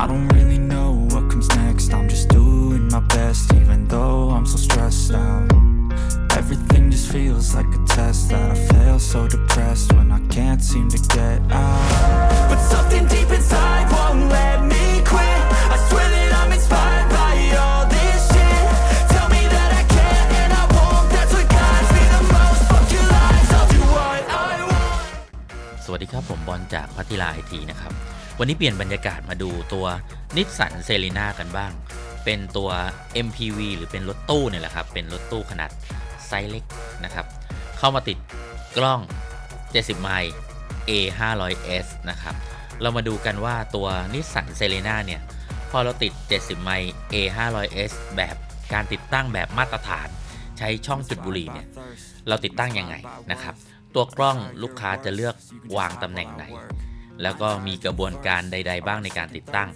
I don't really know what comes next. I'm just doing my best, even though I'm so stressed out. Everything just feels like a test that I fail so depressed when I can't seem to get out. But something deep inside won't let me quit. I swear that I'm inspired by all this shit. Tell me that I can't and I won't. That's what guides me the most. Fuck your lies, I'll do what I want. สวัสดีครับ ผมบอลจากพัทิลาไอทีนะครับ วันนี้เปลี่ยนบรรยากาศมาดูตัวนิสสันเซรีนากันบ้าง เป็นตัว MPV หรือเป็นรถตู้เนี่ยแหละครับ เป็นรถตู้ขนาดไซส์เล็กนะครับ เข้ามาติดกล้อง 70 ไมล์ A 5 0 0 S นะครับ เรามาดูกันว่าตัวนิสสันเซรีนาเนี่ย พอเราติด 70 ไมล์ A 5 0 0 S แบบการติดตั้งแบบมาตรฐาน ใช้ช่องจุดบุหรี่เนี่ย เราติดตั้งยังไงนะครับ ตัวกล้องลูกค้าจะเลือกวางตำแหน่งไหน แล้วก็มีกระบวนการใด ๆ บ้างในการติดตั้ง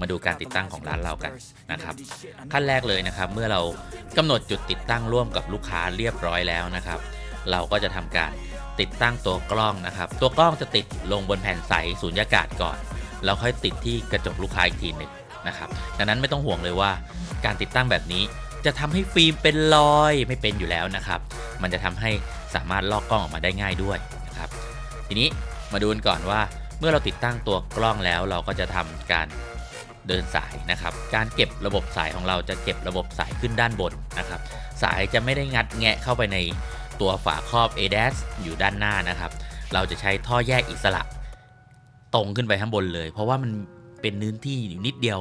มาดูการติดตั้งของร้านเรากันนะครับ ขั้นแรกเลยนะครับ เมื่อเรากำหนดจุดติดตั้งร่วมกับลูกค้าเรียบร้อยแล้วนะครับ เราก็จะทำการติดตั้งตัวกล้องนะครับ ตัวกล้องจะติดลงบนแผ่นใสสูญญากาศก่อน แล้วค่อยติดที่กระจกลูกค้าอีกทีหนึ่งนะครับดังนั้นไม่ต้องห่วงเลยว่า การติดตั้งแบบนี้จะทำให้ฟิล์มเป็นรอยไม่เป็นอยู่แล้วนะครับ มันจะทำให้สามารถลอกกล้องออกมาได้ง่ายด้วยนะครับ ทีนี้มาดูกันก่อนว่า มื่อเราติดตั้งตัวกล้องแล้วเราก็จะทำการเดินสายนะครับ การเก็บระบบสายของเราจะเก็บระบบสายขึ้นด้านบนนะครับ สายจะไม่ได้งัดแงะเข้าไปในตัวฝาครอบ ADAS อยู่ด้านหน้านะครับ เราจะใช้ท่อแยกอิสระ ตรงขึ้นไปข้างบนเลย เพราะว่ามันเป็นเนื้อที่อยู่นิดเดียว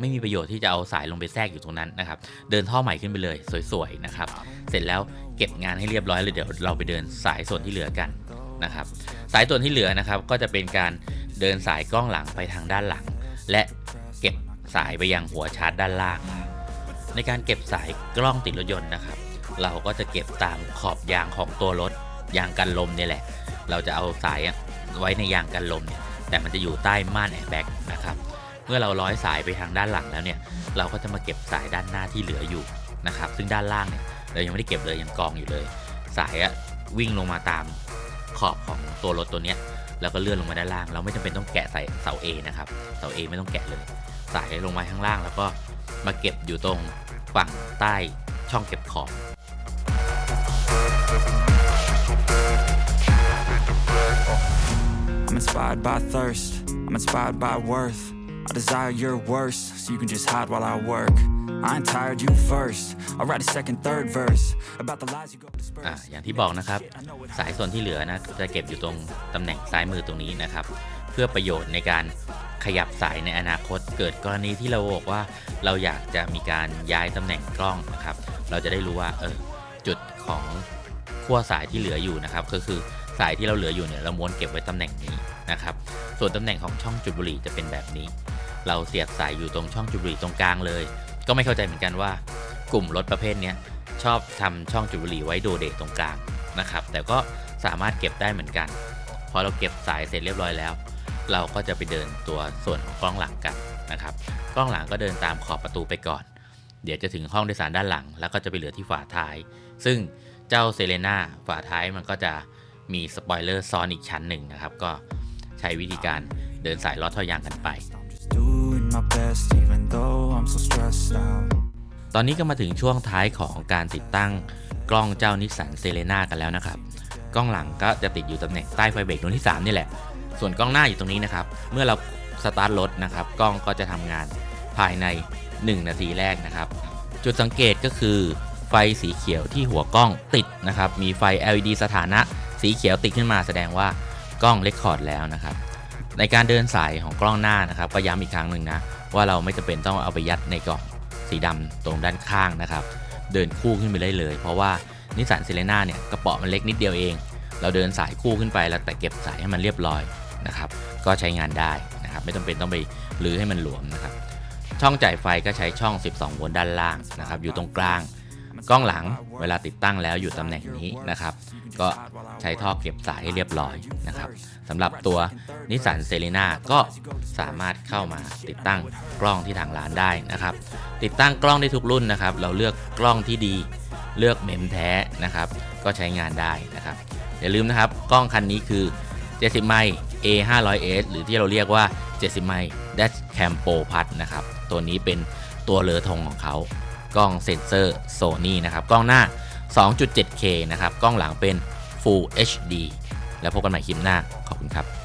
ไม่มีประโยชน์ที่จะเอาสายลงไปแทรกอยู่ตรงนั้นนะครับ เดินท่อใหม่ขึ้นไปเลยสวยๆนะครับ เสร็จแล้วเก็บงานให้เรียบร้อยเลยเดี๋ยวเราไปเดินสายส่วนที่เหลือกัน นะครับ สายส่วนที่เหลือนะครับก็จะเป็นการเดินสายกล้องหลังไปทางด้านหลัง และเก็บสายไปยังหัวชาร์จด้านล่าง ในการเก็บสายกล้องติดรถยนต์นะครับ เราก็จะเก็บตามขอบยางของตัวรถยางกันลมนี่แหละ เราจะเอาสายไว้ในยางกันลมเนี่ยแต่มันจะอยู่ใต้ม่านแอร์แบ็กนะครับเมื่อเราร้อยสายไปทางด้านหลังแล้วเนี่ยเราก็จะมาเก็บสายด้านหน้าที่เหลืออยู่นะครับ ซึ่งด้านล่างเนี่ยเรายังไม่ได้เก็บเลยยังกองอยู่เลย สายอะวิ่งลงมาตาม ขอบของตัวรถตัวเนี้ยแล้วก็เลื่อนลงมาด้านล่าง เราไม่จำเป็นต้องแกะใส่เสา A นะครับ เสา A ไม่ต้องแกะเลย สายลงมาข้างล่าง แล้วก็มาเก็บอยู่ตรงฝั่งใต้ช่องเก็บของ I'm inspired by thirst, I'm inspired by worth. I desire your worst, so you can just hide while I work. I ain't tired, you first. I'll write a second, third verse about the lies you go อ่า disperse. อย่างที่บอกนะครับ สายส่วนที่เหลือนะจะเก็บอยู่ตรงตำแหน่งซ้ายมือตรงนี้นะครับ เพื่อประโยชน์ในการขยับสายในอนาคต เกิดกรณีที่เราบอกว่าเราอยากจะมีการย้ายตำแหน่งกล้องนะครับ เราจะได้รู้ว่าเออจุดของขั้วสายที่เหลืออยู่นะครับ ก็คือสายที่เราเหลืออยู่เนี่ยเราม้วนเก็บไว้ตำแหน่งนี้นะครับ ส่วนตำแหน่งของช่องจุดบุหรี่จะเป็นแบบนี้ เราเสียบสายอยู่ตรงช่องจุดบุหรี่ตรงกลางเลย ก็ไม่เข้าใจเหมือนกันว่ากลุ่มรถประเภทนี้ชอบทำช่องจุดบุหรี่ไว้โดเดตตรงกลางนะครับ แต่ก็สามารถเก็บได้เหมือนกัน พอเราเก็บสายเสร็จเรียบร้อยแล้ว เราก็จะไปเดินตัวส่วนของกล้องหลังกันนะครับ กล้องหลังก็เดินตามขอบประตูไปก่อน เดี๋ยวจะถึงห้องโดยสารด้านหลัง แล้วก็จะไปเหลือที่ฝาท้าย ซึ่งเจ้าเซเลนาฝาท้ายมันก็จะมีสปอยเลอร์ซ้อนอีกชั้นหนึ่งนะครับ ก็ใช้วิธีการเดินสายลอดท่อยางกันไป my best, even though I'm so stressed out. ตอนนี้ก็มาถึงช่วงท้ายของการติดตั้งกล้องเจ้านิสสันเซเลนากันแล้วนะครับ กล้องหลังก็จะติดอยู่ตำแหน่งใต้ไฟเบรกดวงที่ 3 นี่แหละ ส่วนกล้องหน้าอยู่ตรงนี้นะครับ เมื่อเราสตาร์ทรถนะครับ กล้องก็จะทำงานภายใน 1 นาทีแรกนะครับ จุดสังเกตก็คือไฟสีเขียวที่หัวกล้องติดนะครับ มีไฟ LED สถานะสีเขียวติดขึ้นมาแสดงว่ากล้องเลคคอร์ดแล้วนะครับ ในการเดินสายของกล้องหน้านะครับ ก็ย้ำอีกครั้งหนึ่งนะ ว่าเราไม่จำเป็นต้องเอาไปยัดในกล่องสีดำตรงด้านข้างนะครับ เดินคู่ขึ้นไปได้เลย เพราะว่านิสสันเซเลนาเนี่ยกระเป๋ามันเล็กนิดเดียวเอง เราเดินสายคู่ขึ้นไปแล้วแต่เก็บสายให้มันเรียบร้อยนะครับ ก็ใช้งานได้นะครับ ไม่จำเป็นต้องไปรื้อให้มันหลวมนะครับ ช่องจ่ายไฟก็ใช้ช่อง 12 โวลต์ด้านล่างนะครับ อยู่ตรงกลาง กล้องหลังเวลาติดตั้งแล้วอยู่ตำแหน่งนี้นะครับ ก็ใช้ท่อเก็บสายให้เรียบร้อยนะครับสำหรับตัวนิสสันเซเลนาก็สามารถเข้ามาติดตั้งกล้องที่ทางร้านได้นะครับ ติดตั้งกล้องได้ทุกรุ่นนะครับ เราเลือกกล้องที่ดีเลือกเมมแท้นะครับ ก็ใช้งานได้นะครับ อย่าลืมนะครับกล้องคันนี้คือ 70 ไมล์ A 5 0 0 S หรือที่เราเรียกว่า 70 ไมล์ Dash แคมโปพัดนะครับ ตัวนี้เป็นตัวเรือธงของเขา กล้องเซ็นเซอร์ Sony นะครับกล้องหน้า 2.7K นะครับกล้องหลังเป็น Full HD แล้วพบกันใหม่คลิปหน้า ขอบคุณครับ